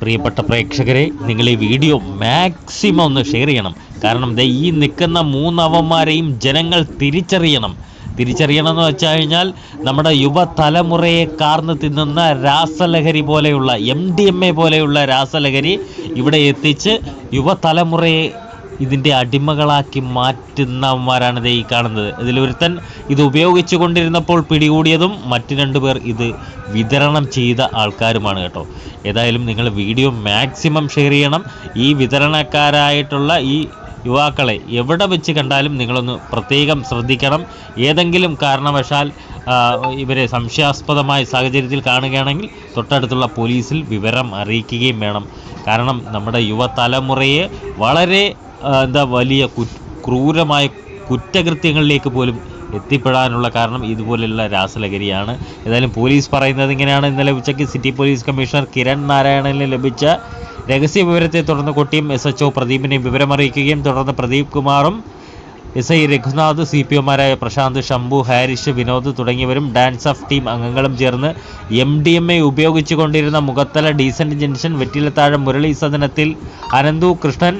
പ്രിയപ്പെട്ട പ്രേക്ഷകരെ നിങ്ങൾ ഈ വീഡിയോ മാക്സിമം ഒന്ന് ഷെയർ ചെയ്യണം. കാരണം ദേ ഈ നിൽക്കുന്ന മൂന്നവന്മാരെയും ജനങ്ങൾ തിരിച്ചറിയണം. തിരിച്ചറിയണം എന്ന് വെച്ചു കഴിഞ്ഞാൽ നമ്മുടെ യുവതലമുറയെ കാർന്ന് തിന്നുന്ന രാസലഹരി പോലെയുള്ള എം ഡി എം എ പോലെയുള്ള രാസലഹരി ഇവിടെ എത്തിച്ച് യുവതലമുറയെ ഇതിന്റെ അടിമകളാക്കി മാറ്റുന്നവന്മാരാണ് ഇത് ഈ കാണുന്നത്. ഇതിലൊരുത്തൻ ഇത് ഉപയോഗിച്ചു കൊണ്ടിരുന്നപ്പോൾ പിടികൂടിയതും മറ്റു രണ്ടുപേർ ഇത് വിതരണം ചെയ്ത ആൾക്കാരുമാണ് കേട്ടോ. ഏതായാലും നിങ്ങൾ വീഡിയോ മാക്സിമം ഷെയർ ചെയ്യണം. ഈ വിതരണക്കാരായിട്ടുള്ള ഈ യുവാക്കളെ എവിടെ വെച്ച് കണ്ടാലും നിങ്ങളൊന്ന് പ്രത്യേകം ശ്രദ്ധിക്കണം. ഏതെങ്കിലും കാരണവശാൽ ഇവരെ സംശയാസ്പദമായ സാഹചര്യത്തിൽ കാണുകയാണെങ്കിൽ തൊട്ടടുത്തുള്ള പോലീസിൽ വിവരം അറിയിക്കുകയും വേണം. കാരണം നമ്മുടെ യുവതലമുറയെ വളരെ എന്താ വലിയ കു- ക്രൂരമായ കുറ്റകൃത്യങ്ങളിലേക്ക് പോലും എത്തിപ്പെടാനുള്ള കാരണം ഇതുപോലെയുള്ള രാസലഹരിയാണ്. ഏതായാലും പോലീസ് പറയുന്നത് ഇങ്ങനെയാണ്. ഇന്നലെ ഉച്ചയ്ക്ക് സിറ്റി പോലീസ് കമ്മീഷണർ കിരൺ നാരായണന് ലഭിച്ച രഹസ്യ വിവരത്തെ തുടർന്ന് കൊട്ടിയും എസ് എച്ച് ഒ പ്രദീപിനെ വിവരമറിയിക്കുകയും തുടർന്ന് പ്രദീപ് കുമാറും S I Raghunath C P ഒമാരായ Prashanth Shambhu Harish Vinod തുടങ്ങിയവരും ഡാൻസ് ഓഫ് ടീം അംഗങ്ങളും ചേർന്ന് എം ഡി എം എ ഉപയോഗിച്ചുകൊണ്ടിരുന്ന മുഖത്തല ഡീസന്റ് ജംഗ്ഷൻ വെറ്റിലത്താഴം മുരളി സദനത്തിൽ അനന്തു കൃഷ്ണൻ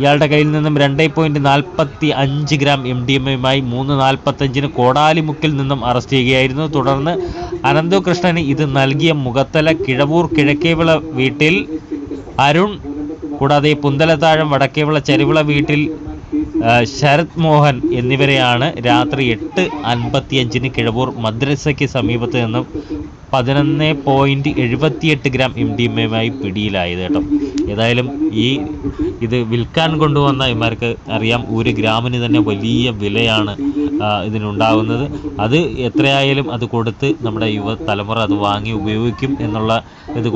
ഇയാളുടെ കയ്യിൽ നിന്നും രണ്ട് പോയിന്റ് നാൽപ്പത്തി അഞ്ച് ഗ്രാം എം ഡി എം എയുമായി മൂന്ന് നാൽപ്പത്തഞ്ചിന് കോടാലിമുക്കിൽ നിന്നും അറസ്റ്റ് ചെയ്യുകയായിരുന്നു. തുടർന്ന് അനന്തു കൃഷ്ണന് ഇത് നൽകിയ മുഖത്തല കിഴവൂർ കിഴക്കേവിള വീട്ടിൽ അരുൺ കൂടാതെ പുന്തലത്താഴം വടക്കേവിള ചരിവിള വീട്ടിൽ ശരത് മോഹൻ എന്നിവരെയാണ് രാത്രി എട്ട് അൻപത്തിയഞ്ചിന് കിഴവൂർ മദ്രസയ്ക്ക് സമീപത്ത് നിന്നും പതിനൊന്ന് പോയിന്റ് എഴുപത്തിയെട്ട് ഗ്രാം എം ഡി എം എമായി പിടിയിലായത് കേട്ടോ. ഏതായാലും ഈ ഇത് വിൽക്കാൻ കൊണ്ടുവന്ന ഇമാർക്ക് അറിയാം ഒരു ഗ്രാമിന് തന്നെ വലിയ വിലയാണ് ഇതിനുണ്ടാകുന്നത് അത് എത്രയായാലും അത് കൊടുത്ത് നമ്മുടെ യുവ തലമുറ അത് വാങ്ങി ഉപയോഗിക്കും എന്നുള്ള ഇത്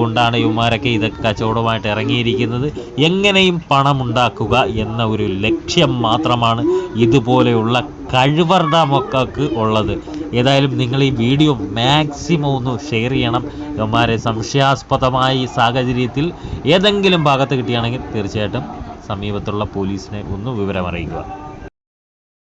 ഇവന്മാരൊക്കെ ഇതൊക്കെ കച്ചവടമായിട്ട് ഇറങ്ങിയിരിക്കുന്നത്. എങ്ങനെയും പണമുണ്ടാക്കുക എന്ന ഒരു ലക്ഷ്യം മാത്രമാണ് ഇതുപോലെയുള്ള കഴിവറുടെ മക്കൾക്ക് ഉള്ളത്. ഏതായാലും നിങ്ങൾ ഈ വീഡിയോ മാക്സിമം ഒന്ന് ഷെയർ ചെയ്യണം. യുവമാരെ സംശയാസ്പദമായ ഈ സാഹചര്യത്തിൽ ഏതെങ്കിലും ഭാഗത്ത് കിട്ടുകയാണെങ്കിൽ തീർച്ചയായിട്ടും സമീപത്തുള്ള പോലീസിനെ ഒന്ന് വിവരം അറിയിക്കുക